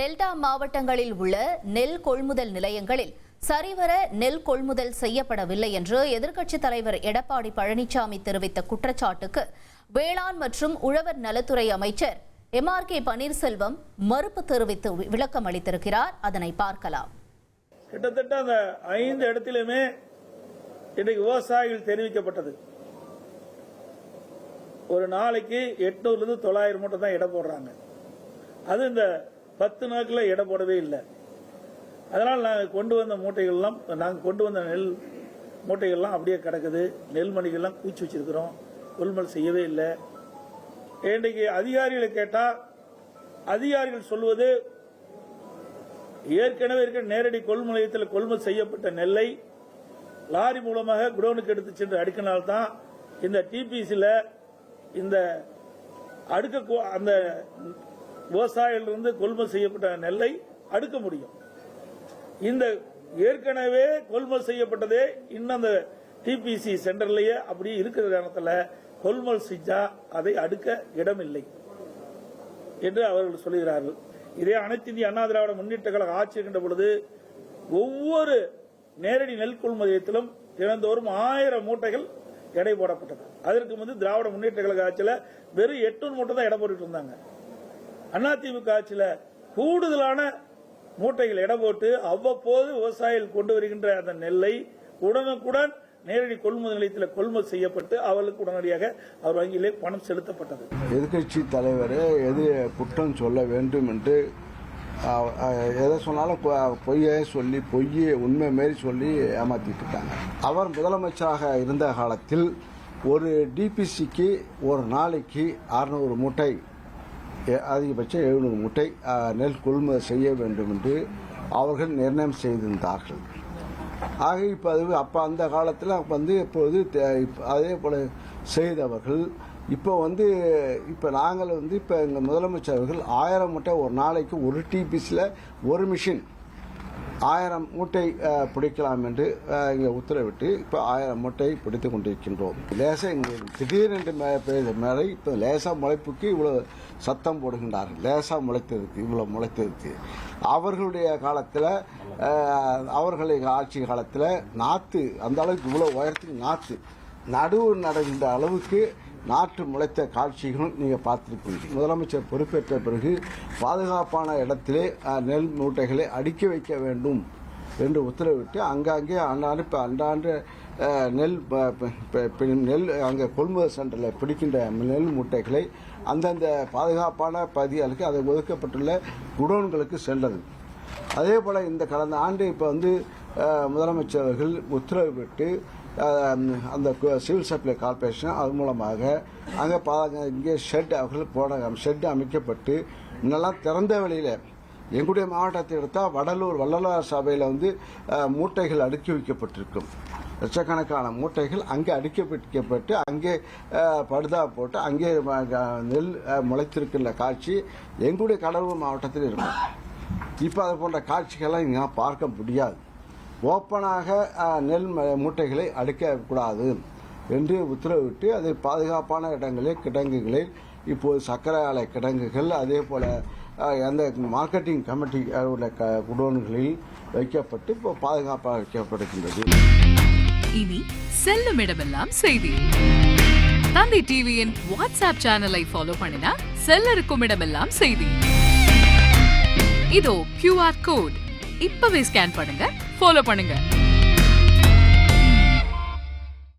Delta மாவட்டங்களில் உள்ள நெல் கொள்முதல் நிலையங்களில் சரிவர நெல் கொள்முதல் செய்யப்படவில்லை என்று எதிர்க்கட்சித் தலைவர் எடப்பாடி பழனிசாமி தெரிவித்த குற்றச்சாட்டுக்கு வேளாண் மற்றும் உழவர் நலத்துறை அமைச்சர் எம் ஆர் கே பன்னீர்செல்வம் மறுப்பு தெரிவித்து விளக்கம் அளித்திருக்கிறார். அதனை பார்க்கலாம். கிட்டத்தட்ட அந்த ஐந்து இடத்திலுமே இன்றைக்கு விவசாயிகள் தெரிவிக்கப்பட்டது. ஒரு நாளைக்கு எட்நூறுல இருந்து தொள்ளாயிரம் மூட்டை தான் இட போடுறாங்க. அது இந்த பத்து நாட்களில் எடை போடவே இல்லை. அதனால் நாங்கள் கொண்டு வந்த மூட்டைகள்லாம் நாங்கள் கொண்டு வந்த நெல் மூட்டைகள்லாம் அப்படியே கிடக்குது. நெல் மணிகள்லாம் வச்சிருக்கிறோம். கொள்முதல் செய்யவே இல்லை. இன்றைக்கு அதிகாரிகளை கேட்டால் அதிகாரிகள் சொல்வது ஏற்கனவே இருக்கிற நேரடி கொள்முதல் கொள்முதல் செய்யப்பட்ட நெல்லை லாரி மூலமாக குடோனுக்கு எடுத்து சென்று அடுக்கினால்தான் இந்த டிபிசியில் இந்த அடுக்க அந்த விவசாயிகளிலிருந்து கொள்முதல் செய்யப்பட்ட நெல்லை அடுக்க முடியும். இந்த ஏற்கனவே கொள்முதல் செய்யப்பட்டதே இன்னும் அந்த டிபிசி சென்டர்லயே அப்படியே இருக்கிற நேரத்தில் கொள்முதல் செஞ்சா அதை அடுக்க இடமில்லை என்று அவர்கள் சொல்கிறார்கள் இதே அனைத்து இந்திய அண்ணா திராவிட முன்னேற்ற கழக ஆட்சி இருக்கின்ற பொழுது ஒவ்வொரு நேரடி நெல் கொள்முதலத்திலும் தினந்தோறும் ஆயிரம் மூட்டைகள் எடை போடப்பட்டது. அதற்கு வந்து திராவிட முன்னேற்ற கழக ஆட்சியில் வெறும் எட்டு மூட்டை தான் எடை போட்டுட்டு இருந்தாங்க. அதிமுக ஆட்சியில் கூடுதலான மூட்டைகள் இட போட்டு அவ்வப்போது விவசாயிகள் கொண்டு வருகின்ற அந்த நெல்லை உடனுக்குடன் நேரடி கொள்முதல் நிலையத்தில் கொள்முதல் செய்யப்பட்டு அவர்களுக்கு உடனடியாக அவர் வங்கியிலே பணம் செலுத்தப்பட்டது. எதிர்க்கட்சி தலைவர் எது குற்றம் சொல்ல வேண்டும் என்று எதை சொன்னாலும் பொய்யே பொய்யை சொல்லி பொய்யை உண்மை மாரி சொல்லி ஏமாத்திட்டு இருக்காங்க. அவர் முதலமைச்சராக இருந்த காலத்தில் ஒரு டிபிசிக்கு ஒரு நாளைக்கு அறுநூறு மூட்டை அதிகபட்சம் எழுநூறு முட்டை நெல் கொள்முதல் செய்ய வேண்டும் என்று அவர்கள் நிர்ணயம் செய்திருந்தார்கள். ஆக இப்போ அது அப்போ அந்த காலத்தில் வந்து இப்போது தே- அதே போல் செய்தவர்கள் இப்போ வந்து இப்போ நாங்கள் வந்து இப்போ எங்கள் முதலமைச்சர்கள் ஆயிரம் மூட்டை ஒரு நாளைக்கு ஒரு டிபிஸில் ஒரு மிஷின் ஆயிரம் மூட்டை பிடிக்கலாம் என்று இங்கே உத்தரவிட்டு இப்போ ஆயிரம் மூட்டை பிடித்து கொண்டிருக்கின்றோம். லேசாக இங்கே திடீரென்று மே பெய்த மேலே இப்போ லேசாக முளைப்புக்கு இவ்வளோ சத்தம் போடுகின்றார்கள். லேசாக முளைத்ததுக்கு இவ்வளோ முளைத்ததுக்கு அவர்களுடைய காலத்தில் அவர்களுடைய ஆட்சி காலத்தில் நாற்று அந்த அளவுக்கு இவ்வளோ உயரத்துக்கு நாற்று நடுவு நடுகின்ற அளவுக்கு நாற்று முளைத்த காட்சிகளும் நீங்கள் பார்த்துருக்கீங்க முதலமைச்சர் பொறுப்பேற்ற பிறகு பாதுகாப்பான இடத்திலே நெல் மூட்டைகளை அடுக்கி வைக்க வேண்டும் என்று உத்தரவிட்டு அங்கங்கே அன்றாண்டு இப்போ அன்றாண்டு நெல் நெல் அங்கே கொள்முதல் சென்டரில் பிடிக்கின்ற நெல் மூட்டைகளை அந்தந்த பாதுகாப்பான பகுதிகளுக்கு அதை ஒதுக்கப்பட்டுள்ள குடோன்களுக்கு சென்றது. அதே போல் இந்த கடந்த ஆண்டு இப்போ வந்து அஹ், முதலமைச்சர் அவர்கள் உத்தரவிட்டு அந்த சிவில் சப்ளை கார்பரேஷன் அது மூலமாக அங்கே பா இங்கே ஷெட் அவர்கள் போட ஷெட் அமைக்கப்பட்டு நல்லா திறந்த வழியில் எங்களுடைய மாவட்டத்தை எடுத்தால் வடலூர் வள்ளலார் சபையில் வந்து மூட்டைகள் அடுக்கி வைக்கப்பட்டிருக்கும். லட்சக்கணக்கான மூட்டைகள் அங்கே அடுக்கி வைக்கப்பட்டு அங்கே படுதா போட்டு அங்கே நெல் முளைத்திருக்கின்ற காட்சி எங்களுடைய கடலூர் மாவட்டத்தில் இருக்கும். இப்போ அது போன்ற காட்சிகள்லாம் இங்கே பார்க்க முடியாது. ஓப்பனாக நெல் மூட்டைகளை அடைக்கக்கூடாது என்று உத்தரவிட்டு அதை பாதுகாப்பான இடங்களில் கிடங்குகளில் இப்போது சர்க்கரை ஆலை கிடங்குகள் அதே போல் அந்த மார்க்கெட்டிங் கமிட்டி உள்ள க குடோன்களில் வைக்கப்பட்டு இப்போ பாதுகாப்பாக வைக்கப்படுகின்றது. இனி செல்லும் இடமெல்லாம் செய்தி. தந்தி டிவியின் வாட்ஸ்அப் சேனலை ஃபாலோ பண்ணினா செல்ல இருக்கும் இடமெல்லாம் செய்தி. இதோ கியூஆர் கோட் இப்பவே ஸ்கேன் பண்ணுங்க. ஃபாலோ பண்ணுங்கள்